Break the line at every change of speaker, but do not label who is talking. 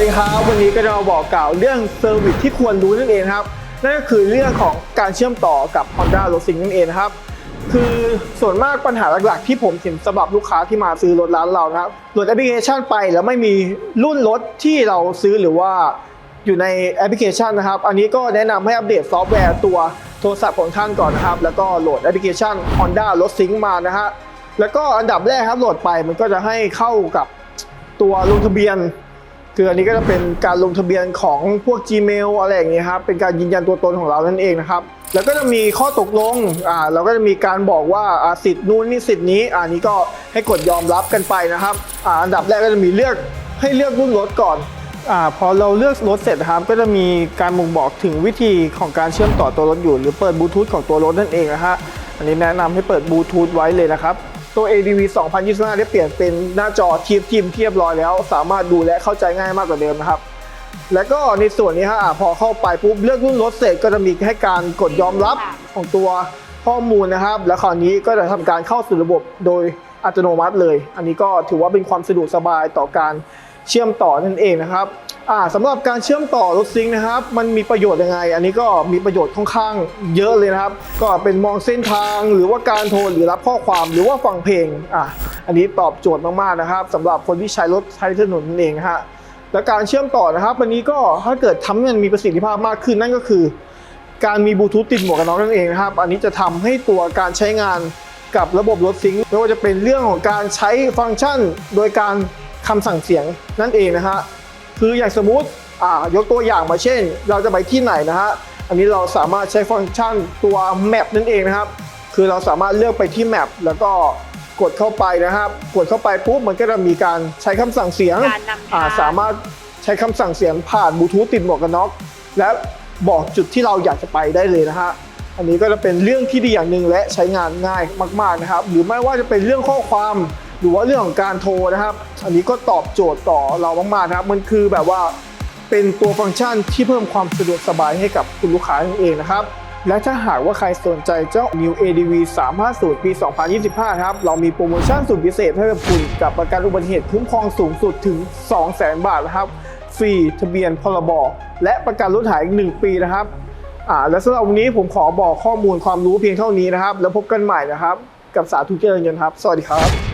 วัสดีครับวันนี้ก็จะมาบอกกล่าวเรื่องเซอร์วิสที่ควรรู้นั่นเองครับนั่นก็คือเรื่องของการเชื่อมต่อกับ Honda r o s i n g นั่นเองครับ คือส่วนมากปัญหาหลักๆ ที่ผมเห็นสำหรับลูกค้าที่มาซื้อรถร้านเรานะครับโหลดแอปพลิเคชันไปแล้วไม่มีรุ่นรถที่เราซื้อหรือว่าอยู่ในแอปพลิเคชันนะครับ อันนี้ก็แนะนำให้อัปเดตซอฟต์แวร์ตัวโทรศัพท์ของท่านก่อนนะครับ แล้วก็โหลดแอปพลิเคชัน Honda r o s i n g มานะฮะแล้วก็อันดับแรกครับโหลดไปมันก็จะให้เข้ากับตัวลงทะเบียน คืออันนี้ก็จะเป็นการลงทะเบียนของพวก Gmail อะไรอย่างเงี้ยครับเป็นการยืนยันตัวตนของเรานั่นเองนะครับแล้วก็จะมีข้อตกลงอ่าเราก็จะมีการบอกว่าอ่าสิทธิ์นู้นนี่สิทธิ์นี้อ่านี้ก็ให้กดยอมรับกันไปนะครับอ่าอันดับแรกก็จะมีเลือกให้เลือกรุ่นรถก่อนอ่าพอเราเลือกรถเสร็จครับก็จะมีการบ่งบอกถึงวิธีของการเชื่อมต่อตัวรถอยู่ หรือเปิดบลูทูธของตัวรถนั่นเองนะฮะอันนี้แนะนำให้เปิดบลูทูธไว้เลยนะครับ ตัว ADV 2025 ได้เปลี่ยนเป็นหน้าจอทีมทีมเทียบร้อยแล้ว สามารถดูและเข้าใจง่ายมากกว่าเดิมนะครับ แล้วก็ในส่วนนี้ฮะอะพอเข้าไปปุ๊บเลือกรุ่นรถเสร็จก็จะมีให้การกดยอมรับของตัวข้อมูลนะครับ แล้วคราวนี้ก็จะทำการเข้าสู่ระบบโดยอัตโนมัติเลย อันนี้ก็ถือว่าเป็นความสะดวกสบายต่อการ เชื่อมต่อนั่นเองนะครับสำหรับการเชื่อมต่อรถซิงค์นะครับ มันมีประโยชน์ยังไง อันนี้ก็มีประโยชน์ค่อนข้างเยอะเลยนะครับ ก็เป็นมองเส้นทางหรือว่าการโทรหรือรับข้อความหรือว่าฟังเพลงอะอันนี้ตอบโจทย์มากๆนะครับสำหรับคนที่ใช้รถใช้ถนนนั่นเองฮะและการเชื่อมต่อนะครับวันนี้ก็ถ้าเกิดทำให้มันมีประสิทธิภาพมากขึ้นนั่นก็คือ การมีบลูทูธติดหมวกกันน็อกนั่นเองนะครับ อันนี้จะทำให้ตัวการใช้งานกับระบบรถซิงค์ไม่ว่าจะเป็นเรื่องของการใช้ฟังก์ชัน โดยการ คำสั่งเสียงนั่นเองนะฮะคืออย่างสมมุติอ่ายกตัวอย่างมาเช่น เราจะไปที่ไหนนะฮะอันนี้เราสามารถใช้ฟังก์ชันตัว Map นั่นเองนะครับ คือเราสามารถเลือกไปที่ Map แล้วก็กดเข้าไปนะครับ กดเข้าไปปุ๊บมันก็จะมีการใช้คำสั่งเสียง
การนำทาง
อ่าสามารถใช้คำสั่งเสียงผ่านบลูทูธติดหมวกกันน็อกและบอกจุดที่เราอยากจะไปได้เลยนะฮะอันนี้ก็จะเป็นเรื่องที่ดีอย่างหนึ่งและใช้งานง่ายมาก ๆนะครับ หรือไม่ว่าจะเป็นเรื่องข้อความ หรือว่าเรื่องของการโทรนะครับ อันนี้ก็ตอบโจทย์ต่อเรามากๆนะครับ มันคือแบบว่าเป็นตัวฟังก์ชันที่เพิ่มความสะดวกสบายให้กับคุณลูกค้านั่นเองนะครับ และถ้าหากว่าใครสนใจเจ้า New ADV 350 ปี 2025 ครับ เรามีโปรโมชั่นสุดพิเศษให้กับคุณกับประกันอุบัติเหตุคุ้มครองสูงสุดถึง 200,000 บาทนะครับ ฟรีทะเบียนพรบและประกันรถหายอีก 1 ปีนะครับอ่าและสำหรับวันนี้ผมขอบอกข้อมูลความรู้เพียงเท่านี้นะครับ แล้วพบกันใหม่นะครับ กับสาธุเจริญยนต์ครับ สวัสดีครับ